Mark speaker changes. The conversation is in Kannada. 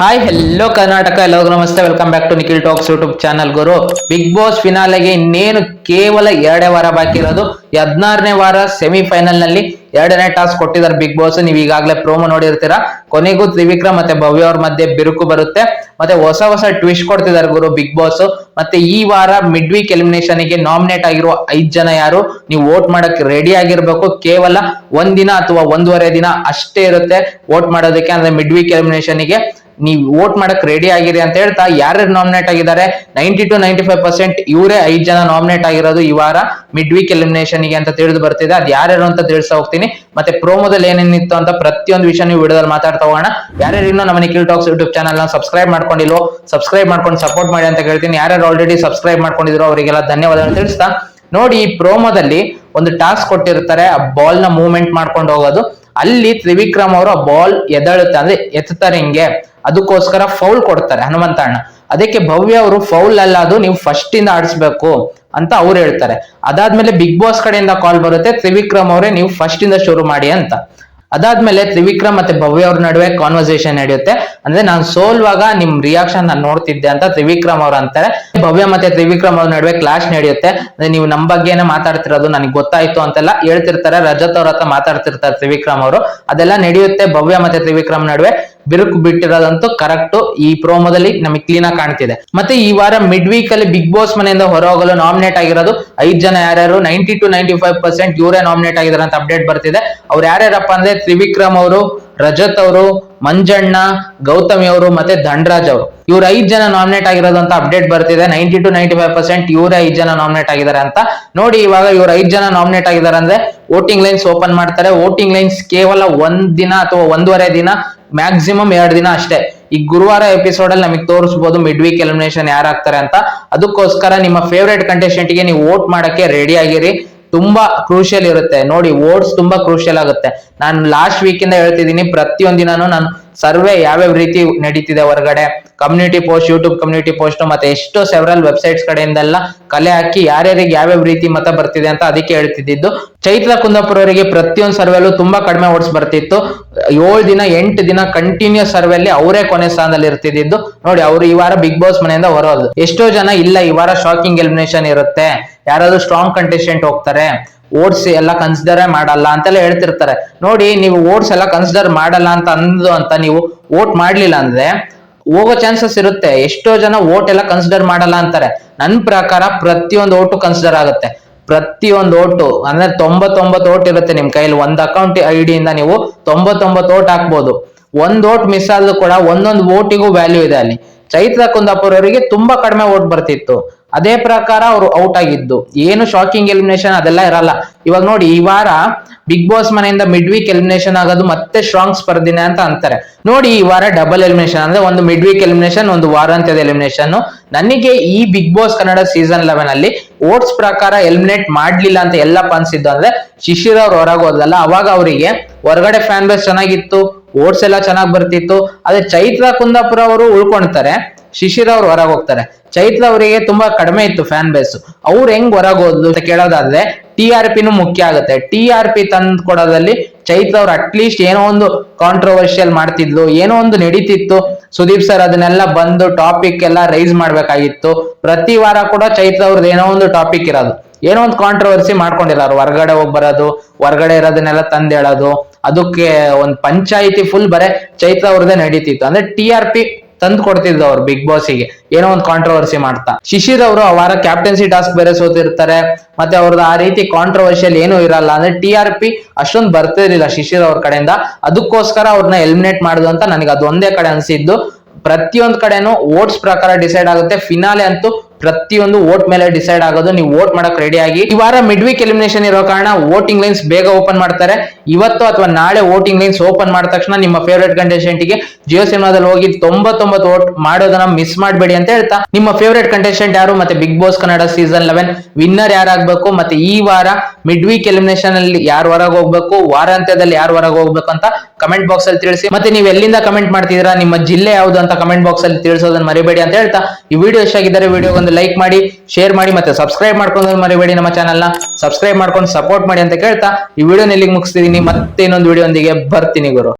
Speaker 1: ಹಾಯ್ ಹೆಲ್ಲೋ ಕರ್ನಾಟಕ ಎಲ್ಲರಿಗೂ ನಮಸ್ತೆ welcome back to Nikhil Talks YouTube channel Guru Bigg Boss ಫಿನಾಲೆಗೆ ಇನ್ನೇನು ಕೇವಲ ಎರಡೇ ವಾರ ಬಾಕಿ ಇರೋದು. ಹದಿನಾರನೇ ವಾರ ಸೆಮಿಫೈನಲ್ನಲ್ಲಿ ಎರಡನೇ ಟಾಸ್ ಕೊಟ್ಟಿದ್ದಾರೆ ಬಿಗ್ ಬಾಸ್ ನೀವು ಈಗಾಗಲೇ ಪ್ರೋಮೋ ನೋಡಿರ್ತೀರಾ. ಕೊನೆಗೂ ತ್ರಿವಿಕ್ರಮ್ ಮತ್ತೆ ಭವ್ಯ ಅವ್ರ ಮಧ್ಯೆ ಬಿರುಕು ಬರುತ್ತೆ. ಮತ್ತೆ ಹೊಸ ಹೊಸ ಟ್ವಿಸ್ಟ್ ಕೊಡ್ತಿದ್ದಾರೆ ಗುರು ಬಿಗ್ ಬಾಸ್ ಮತ್ತೆ ಈ ವಾರ ಮಿಡ್ ವೀಕ್ ಎಲಿಮಿನೇಷನ್ಗೆ ನಾಮಿನೇಟ್ ಆಗಿರುವ ಐದ್ ಜನ ಯಾರು? ನೀವು ವೋಟ್ ಮಾಡಕ್ ರೆಡಿ ಆಗಿರ್ಬೇಕು. ಕೇವಲ ಒಂದಿನ ದಿನ ಅಥವಾ ಒಂದೂವರೆ ದಿನ ಅಷ್ಟೇ ಇರುತ್ತೆ ವೋಟ್ ಮಾಡೋದಕ್ಕೆ. ಅಂದ್ರೆ ಮಿಡ್ ವೀಕ್ ಎಲಿಮಿನೇಷನ್ಗೆ ನೀವು ವೋಟ್ ಮಾಡಕ್ ರೆಡಿ ಆಗಿರಿ ಅಂತ ಹೇಳ್ತಾ ಯಾರ್ಯಾರು ನಾಮಿನೇಟ್ ಆಗಿದ್ದಾರೆ? Ninety two ninety five percent ಇವರೇ ಐದು ಜನ ನಾಮಿನೇಟ್ ಆಗಿರೋದು ಈ ವಾರ. ಮಿಡ್ ವೀಕ್ ಎಲಿಮಿನೇಷನ್ಗೆ ಅಂತ ತಿಳಿದು ಬರ್ತಿದೆ. ಅದ್ ಯಾರ್ಯಾರು ಅಂತ ತಿಳಿಸ್ತಾ ಹೋಗ್ತೀನಿ. ಮತ್ತೆ ಪ್ರೋಮೋದಲ್ಲಿ ಏನೇನಿತ್ತು ಅಂತ ಪ್ರತಿಯೊಂದು ವಿಷಯ ನೀವು ವಿಡಿಯೋದಲ್ಲಿ ಮಾತಾಡ್ತಾ ಹೋಗೋಣ. ಯಾರ್ಯಾರು ಇನ್ನೂ ನಮ್ಮ ನಿಖಿಲ್ ಟಾಕ್ಸ್ ಯೂಟ್ಯೂಬ್ ಚಾನಲ್ನ ಸಬ್ಸ್ಕ್ರೈಬ್ ಮಾಡ್ಕೊಂಡಿಲ್ವೋ ಸಬ್ಸ್ಕ್ರೈಬ್ ಮಾಡ್ಕೊಂಡು ಸಪೋರ್ಟ್ ಮಾಡಿ ಅಂತ ಹೇಳ್ತೀನಿ ಯಾರ್ಯಾರು ಆಲ್ರೆಡಿ ಸಬ್ಸ್ಕ್ರೈಬ್ ಮಾಡ್ಕೊಂಡಿದ್ರು ಅವರಿಗೆಲ್ಲ ಧನ್ಯವಾದಗಳು ತಿಳಿಸ್ತಾ. ನೋಡಿ, ಈ ಪ್ರೋಮೋದಲ್ಲಿ ಒಂದು ಟಾಸ್ಕ್ ಕೊಟ್ಟಿರ್ತಾರೆ. ಆ ಬಾಲ್ನ ಮೂವ್ಮೆಂಟ್ ಮಾಡ್ಕೊಂಡು ಹೋಗೋದು. ಅಲ್ಲಿ ತ್ರಿವಿಕ್ರಮ್ ಅವರು ಬಾಲ್ ಎದಳುತ್ತೆ ಅಂದ್ರೆ ಎತ್ತುತ್ತಾರೆ ಹಿಂಗೆ. ಅದಕ್ಕೋಸ್ಕರ ಫೌಲ್ ಕೊಡ್ತಾರೆ ಹನುಮಂತಣ್ಣ. ಅದಕ್ಕೆ ಭವ್ಯ ಅವರು ಫೌಲ್ ಅಲ್ಲ, ಅದು ನೀವು ಫಸ್ಟ್ ಇಂದ ಆಡಿಸ್ಬೇಕು ಅಂತ ಅವ್ರು ಹೇಳ್ತಾರೆ. ಅದಾದ್ಮೇಲೆ ಬಿಗ್ ಬಾಸ್ ಕಡೆಯಿಂದ ಕಾಲ್ ಬರುತ್ತೆ, ತ್ರಿವಿಕ್ರಮ್ ಅವರೇ ನೀವು ಫಸ್ಟ್ ಇಂದ ಶುರು ಮಾಡಿ ಅಂತ. ಅದಾದ್ಮೇಲೆ ತ್ರಿವಿಕ್ರಮ್ ಮತ್ತೆ ಭವ್ಯ ಅವ್ರ ನಡುವೆ ಕಾನ್ವರ್ಸೇಷನ್ ನಡೆಯುತ್ತೆ. ಅಂದ್ರೆ ನಾನು ಸೋಲ್ವಾಗ ನಿಮ್ ರಿಯಾಕ್ಷನ್ ನಾನು ನೋಡ್ತಿದ್ದೆ ಅಂತ ತ್ರಿವಿಕ್ರಮ್ ಅವ್ರು ಅಂತಾರೆ. ಭವ್ಯ ಮತ್ತೆ ತ್ರಿವಿಕ್ರಮ್ ಅವ್ರ ನಡುವೆ ಕ್ಲಾಶ್ ನಡೆಯುತ್ತೆ. ಅಂದ್ರೆ ನೀವು ನಮ್ ಬಗ್ಗೆನೇ ಮಾತಾಡ್ತಿರೋದು ನನಗೆ ಗೊತ್ತಾಯ್ತು ಅಂತೆಲ್ಲ ಹೇಳ್ತಿರ್ತಾರೆ. ರಜತ್ ಅವ್ರ ಹತ್ರ ಮಾತಾಡ್ತಿರ್ತಾರೆ ತ್ರಿವಿಕ್ರಮ್ ಅವರು. ಅದೆಲ್ಲ ನಡೆಯುತ್ತೆ ಭವ್ಯ ಮತ್ತೆ ತ್ರಿವಿಕ್ರಮ್ ನಡುವೆ. ಬಿರುಕು ಬಿಟ್ಟಿರೋದಂತೂ ಕರೆಕ್ಟ್ ಈ ಪ್ರೋಮೋದಲ್ಲಿ ನಮಗೆ ಕ್ಲೀನ್ ಆಗಿ ಕಾಣ್ತಿದೆ. ಮತ್ತೆ ಈ ವಾರ ಮಿಡ್ ವೀಕ್ ಅಲ್ಲಿ ಬಿಗ್ ಬಾಸ್ ಮನೆಯಿಂದ ಹೊರಹೋಗಲು ನಾಮಿನೇಟ್ ಆಗಿರೋದು ಐದ್ ಜನ ಯಾರ್ಯಾರು ninety two ninety five percent ಇವರೇ ನಾಮಿನೇಟ್ ಆಗಿದ್ದಾರೆ ಅಂತ ಅಪ್ಡೇಟ್ ಬರ್ತಿದೆ. ಅವ್ರು ಯಾರ್ಯಾರಪ್ಪ ಅಂದ್ರೆ ತ್ರಿವಿಕ್ರಮ್ ಅವರು, ರಜತ್ ಅವರು, ಮಂಜಣ್ಣ, ಗೌತಮಿ ಅವರು ಮತ್ತೆ ಧನ್ರಾಜ್ ಅವರು. ಇವ್ರ ಐದ್ ಜನ ನಾಮಿನೇಟ್ ಆಗಿರೋದು ಅಂತ ಅಪ್ಡೇಟ್ ಬರ್ತಿದೆ. Ninety two ninety five percent ಇವರೇ ಐದ್ ಜನ ನಾಮಿನೇಟ್ ಆಗಿದ್ದಾರೆ ಅಂತ. ನೋಡಿ ಇವಾಗ ಇವ್ರು ಐದ್ ಜನ ನಾಮಿನೇಟ್ ಆಗಿದ್ದಾರೆ ಅಂದ್ರೆ ವೋಟಿಂಗ್ ಲೈನ್ಸ್ ಓಪನ್ ಮಾಡ್ತಾರೆ. ವೋಟಿಂಗ್ ಲೈನ್ಸ್ ಕೇವಲ ಒಂದ್ ದಿನ ಅಥವಾ ಒಂದೂವರೆ ದಿನ ಮ್ಯಾಕ್ಸಿಮಮ್ ಎರಡು ದಿನ ಅಷ್ಟೇ. ಈ ಗುರುವಾರ ಎಪಿಸೋಡ್ ಅಲ್ಲಿ ನಮಗೆ ತೋರಿಸಬಹುದು ಮಿಡ್ ವೀಕ್ ಎಲಿಮಿನೇಷನ್ ಯಾರಾಗ್ತಾರೆ ಅಂತ. ಅದಕ್ಕೋಸ್ಕರ ನಿಮ್ಮ ಫೇವ್ರೇಟ್ ಕಂಟೆಸ್ಟೆಂಟ್ಗೆ ನೀವು ವೋಟ್ ಮಾಡಕ್ಕೆ ರೆಡಿ ಆಗಿರಿ. ತುಂಬಾ ಕ್ರೂಷಿಯಲ್ ಇರುತ್ತೆ. ನೋಡಿ ವೋಟ್ಸ್ ತುಂಬಾ ಕ್ರೂಷಿಯಲ್ ಆಗುತ್ತೆ. ನಾನು ಲಾಸ್ಟ್ ವೀಕ್ ಇಂದ ಹೇಳ್ತಿದ್ದೀನಿ, ಪ್ರತಿಯೊಂದು ದಿನಾನು ನಾನು ಸರ್ವೆ ಯಾವ್ಯಾವ ರೀತಿ ನಡೀತಿದೆ ಹೊರಗಡೆ? Community post YouTube community post ಮತ್ತೆ ಎಷ್ಟೋ ಸೆವರಲ್ ವೆಬ್ಸೈಟ್ಸ್ ಕಡೆಯಿಂದೆಲ್ಲ ಕಲೆ ಹಾಕಿ ಯಾರ್ಯಾರಿಗೆ ಯಾವ್ಯಾವ ರೀತಿ ಮತ ಬರ್ತಿದೆ ಅಂತ ಅದಕ್ಕೆ ಹೇಳ್ತಿದ್ದು ಚೈತ್ರ ಕುಂದಾಪುರ ಅವರಿಗೆ ಪ್ರತಿಯೊಂದು ಸರ್ವೆಲ್ಲೂ ತುಂಬಾ ಕಡಿಮೆ ಓಟ್ಸ್ ಬರ್ತಿತ್ತು. ಏಳು ದಿನ, ಎಂಟು ದಿನ ಕಂಟಿನ್ಯೂಸ್ ಸರ್ವೆ ಅಲ್ಲಿ ಅವರೇ ಕೊನೆ ಸ್ಥಾನದಲ್ಲಿ ಇರ್ತಿದ್ದು ನೋಡಿ, ಅವರು ಈ ವಾರ ಬಿಗ್ ಬಾಸ್ ಮನೆಯಿಂದ ಹೊರೋದು ಎಷ್ಟೋ ಜನ, ಇಲ್ಲ, ಈ ವಾರ ಶಾಕಿಂಗ್ ಎಲಿಮಿನೇಷನ್ ಇರುತ್ತೆ. ಯಾರಾದ್ರೂ ಸ್ಟ್ರಾಂಗ್ ಕಂಟೆಸ್ಟೆಂಟ್ ಹೋಗ್ತಾರೆ. ಓಟ್ಸ್ ಎಲ್ಲ ಕನ್ಸಿಡರ್ ಮಾಡಲ್ಲ ಅಂತೆಲ್ಲ ಹೇಳ್ತಿರ್ತಾರೆ. ನೋಡಿ, ನೀವು ಓಟ್ಸ್ ಎಲ್ಲ ಕನ್ಸಿಡರ್ ಮಾಡಲ್ಲ ಅಂತ ಅಂದು ಅಂತ ನೀವು ವೋಟ್ ಮಾಡ್ಲಿಲ್ಲ ಅಂದ್ರೆ ಹೋಗೋ ಚಾನ್ಸಸ್ ಇರುತ್ತೆ. ಎಷ್ಟೋ ಜನ ವೋಟ್ ಎಲ್ಲ ಕನ್ಸಿಡರ್ ಮಾಡಲ್ಲ ಅಂತಾರೆ. ನನ್ನ ಪ್ರಕಾರ ಪ್ರತಿಯೊಂದು ಓಟು ಕನ್ಸಿಡರ್ ಆಗುತ್ತೆ. ಪ್ರತಿಯೊಂದು ಓಟು ಅಂದ್ರೆ ತೊಂಬತ್ತೊಂಬತ್ತು ಓಟ್ ಇರುತ್ತೆ ನಿಮ್ ಕೈಯಲ್ಲಿ ಒಂದ್ ಅಕೌಂಟ್ ಐ ಇಂದ ನೀವು ತೊಂಬತ್ತೊಂಬತ್ತು ಓಟ್ ಹಾಕ್ಬೋದು. ಒಂದ್ ಓಟ್ ಮಿಸ್ ಆದ್ರೂ ಕೂಡ ಒಂದೊಂದು ಓಟಿಗೂ ವ್ಯಾಲ್ಯೂ ಇದೆ ಅಲ್ಲಿ. ಚೈತ್ರ ಕುಂದಾಪುರವರಿಗೆ ತುಂಬಾ ಕಡಿಮೆ ಓಟ್ ಬರ್ತಿತ್ತು. ಅದೇ ಪ್ರಕಾರ ಅವರು ಔಟ್ ಆಗಿದ್ದು. ಏನು ಶಾಕಿಂಗ್ ಎಲಿಮಿನೇಷನ್ ಅದೆಲ್ಲ ಇರಲ್ಲ. ಇವಾಗ ನೋಡಿ, ಈ ವಾರ ಬಿಗ್ ಬಾಸ್ ಮನೆಯಿಂದ ಮಿಡ್ ವೀಕ್ ಎಲಿಮಿನೇಷನ್ ಆಗೋದು ಮತ್ತೆ ಸ್ಟ್ರಾಂಗ್ ಸ್ಪರ್ಧಿನೇ ಅಂತ ಅಂತಾರೆ. ನೋಡಿ, ಈ ವಾರ ಡಬಲ್ ಎಲಿಮಿನೇಷನ್ ಅಂದ್ರೆ ಒಂದು ಮಿಡ್ ವೀಕ್ ಎಲಿಮಿನೇಷನ್ ಒಂದು ವಾರಾಂತ್ಯದ ಎಲಿಮಿನೇಷನ್ ನನಗೆ ಈ Bigg Boss Kannada season eleven ಅಲ್ಲಿ ಓಟ್ಸ್ ಪ್ರಕಾರ ಎಲಿಮಿನೇಟ್ ಮಾಡ್ಲಿಲ್ಲ ಅಂತ ಎಲ್ಲಪ್ಪ ಅನ್ಸಿದ್ದು ಅಂದ್ರೆ ಶಿಶಿರ್ ಅವ್ರು ಹೊರಗೋದಲ್ಲ ಅವಾಗ ಅವರಿಗೆ ಹೊರಗಡೆ ಫ್ಯಾನ್ ಬೇಸ್ ಚೆನ್ನಾಗಿತ್ತು ಓಟ್ಸ್ ಎಲ್ಲ ಚೆನ್ನಾಗಿ ಬರ್ತಿತ್ತು. ಅದೇ ಚೈತ್ರ ಕುಂದಾಪುರ ಅವರು ಉಳ್ಕೊಳ್ತಾರೆ ಶಿಶಿರ್ ಅವ್ರು ಹೊರಗೆ ಹೋಗ್ತಾರೆ. ಚೈತ್ರ ಅವರಿಗೆ ತುಂಬಾ ಕಡಿಮೆ ಇತ್ತು ಫ್ಯಾನ್ ಬೇಸ್ ಅವ್ರು ಹೆಂಗ್ ಹೊರಗೆ ಹೋದ್ಲು ಅಂತ ಕೇಳೋದಾದ್ರೆ ಟಿ ಆರ್ ಪಿನೂ ಮುಖ್ಯ ಆಗುತ್ತೆ. ಟಿ ಆರ್ ಪಿ ತಂದು ಕೊಡೋದಲ್ಲಿ ಚೈತ್ರ ಅವ್ರು ಅಟ್ಲೀಸ್ಟ್ ಏನೋ ಒಂದು ಕಾಂಟ್ರವರ್ಷಿಯಲ್ ಮಾಡ್ತಿದ್ಲು, ಏನೋ ಒಂದು ನಡೀತಿತ್ತು. ಸುದೀಪ್ ಸರ್ ಅದನ್ನೆಲ್ಲ ಬಂದು ಟಾಪಿಕ್ ಎಲ್ಲ ರೈಸ್ ಮಾಡ್ಬೇಕಾಗಿತ್ತು. ಪ್ರತಿ ವಾರ ಕೂಡ ಚೈತ್ರ ಅವ್ರದ್ದು ಏನೋ ಒಂದು ಟಾಪಿಕ್ ಇರೋದು. ಏನೋ ಒಂದು ಕಾಂಟ್ರವರ್ಸಿ ಅವ್ರು ಹೊರಗಡೆ ಹೋಗಿ ಬರೋದು, ಹೊರಗಡೆ ಇರೋದನ್ನೆಲ್ಲ ತಂದ್ ಹೇಳೋದು. ಅದಕ್ಕೆ ಒಂದು ಪಂಚಾಯಿತಿ ಫುಲ್ ಬರೇ ಚೈತ್ರ ಅವ್ರದ್ದೇ ನಡೀತಿತ್ತು. ಅಂದ್ರೆ ಟಿ ಆರ್ ಪಿ ತಂದು ಕೊಡ್ತಿದ್ರು ಅವ್ರು ಬಿಗ್ ಬಾಸಿಗೆ ಏನೋ ಒಂದು ಕಾಂಟ್ರವರ್ಸಿ ಮಾಡ್ತಾ. ಶಿಶಿರ್ ಅವರು ಅವರ ವಾರ ಕ್ಯಾಪ್ಟನ್ಸಿ ಟಾಸ್ಕ್ ಬೇರೆ ಸೋತಿರ್ತಾರೆ. ಮತ್ತೆ ಅವ್ರದ್ದು ಆ ರೀತಿ ಕಾಂಟ್ರವರ್ಷಿಯಲ್ ಏನು ಇರಲ್ಲ. ಅಂದ್ರೆ ಟಿ ಆರ್ ಪಿ ಅಷ್ಟೊಂದು ಬರ್ತಿರ್ಲಿಲ್ಲ ಶಿಶಿರ್ ಅವ್ರ ಕಡೆಯಿಂದ. ಅದಕ್ಕೋಸ್ಕರ ಅವ್ರನ್ನ ಎಲಿಮಿನೇಟ್ ಮಾಡುದು ಅಂತ ನನಗೆ ಅದೊಂದೇ ಕಡೆ ಅನಿಸಿದ್ದು. ಪ್ರತಿಯೊಂದು ಕಡೆನೂ ಓಟ್ಸ್ ಪ್ರಕಾರ ಡಿಸೈಡ್ ಆಗುತ್ತೆ. ಫಿನಾಲೆ ಅಂತೂ ಪ್ರತಿಯೊಂದು ವೋಟ್ ಮೇಲೆ ಡಿಸೈಡ್ ಆಗೋದು, ನೀವು ವೋಟ್ ಮಾಡಕ್ ರೆಡಿ ಆಗಿ. ಈ ವಾರ ಮಿಡ್ ವೀಕ್ ಎಲಿಮಿನೇಷನ್ ಇರೋ ಕಾರಣ ವೋಟಿಂಗ್ ಲೈನ್ಸ್ ಬೇಗ ಓಪನ್ ಮಾಡ್ತಾರೆ. ಇವತ್ತು ಅಥವಾ ನಾಳೆ ವೋಟಿಂಗ್ ಲೈನ್ಸ್ ಓಪನ್ ಮಾಡಿದ ತಕ್ಷಣ ನಿಮ್ಮ ಫೇವರೇಟ್ ಕಂಟೆಸ್ಟೆಂಟ್ಗೆ ಜಿಯೋ ಸಿನಿಮಾದಲ್ಲಿ ಹೋಗಿ ತೊಂಬತ್ತೊಂಬತ್ತು ವೋಟ್ ಮಾಡೋದನ್ನ ಮಿಸ್ ಮಾಡಬೇಡಿ ಅಂತ ಹೇಳ್ತಾ. ನಿಮ್ಮ ಫೇವರೇಟ್ ಕಂಟೆಸ್ಟೆಂಟ್ ಯಾರು? ಮತ್ತೆ Bigg Boss Kannada season eleven winner ಯಾರಾಗಬೇಕು? ಮತ್ತೆ ಈ ವಾರ ಮಿಡ್ ವೀಕ್ ಎಲಿಮಿನೇಷನ್ ಅಲ್ಲಿ ಯಾರು ಹೊರಗೆ ಹೋಗ್ಬೇಕು, ವಾರಾಂತ್ಯದಲ್ಲಿ ಯಾರು ಹೊರಗೆ ಹೋಗ್ಬೇಕು ಅಂತ ಕಮೆಂಟ್ ಬಾಕ್ಸ್ ಅಲ್ಲಿ ತಿಳಿಸಿ. ಮತ್ತೆ ನೀವು ಎಲ್ಲಿಂದ ಕಮೆಂಟ್ ಮಾಡ್ತಿದ್ದೀರಾ, ನಿಮ್ಮ ಜಿಲ್ಲೆ ಯಾವುದು ಅಂತ ಕಮೆಂಟ್ ಬಾಕ್ಸ್ ಅಲ್ಲಿ ತಿಳಿಸೋದನ್ನ ಮರಿಬೇಡಿ ಅಂತ ಹೇಳ್ತಾ, ಈ ವಿಡಿಯೋ ಎಷ್ಟಾಗಿದ್ದಾರೆ ವಿಡಿಯೋ ಒಂದು ಲೈಕ್ ಮಾಡಿ ಶೇರ್ ಮಾಡಿ ಮತ್ತೆ ಸಬ್ಸ್ಕ್ರೈಬ್ ಮಾಡ್ಕೊಂಡು ಮರಿಬೇಡಿ ನಮ್ಮ ಚಾನಲ್ನ. ಸಬ್ಸ್ಕ್ರೈಬ್ ಮಾಡ್ಕೊಂಡು ಸಪೋರ್ಟ್ ಮಾಡಿ ಅಂತ ಕೇಳ್ತಾ, ಈ ವಿಡಿಯೋ ಇಲ್ಲಿಗೆ ಮುಗಿಸ್ತಿದೀನಿ ಮತ್ತೆ ಇನ್ನೊಂದು ವಿಡಿಯೋ ಒಂದಿಗೆ ಬರ್ತೀನಿ ಗುರು.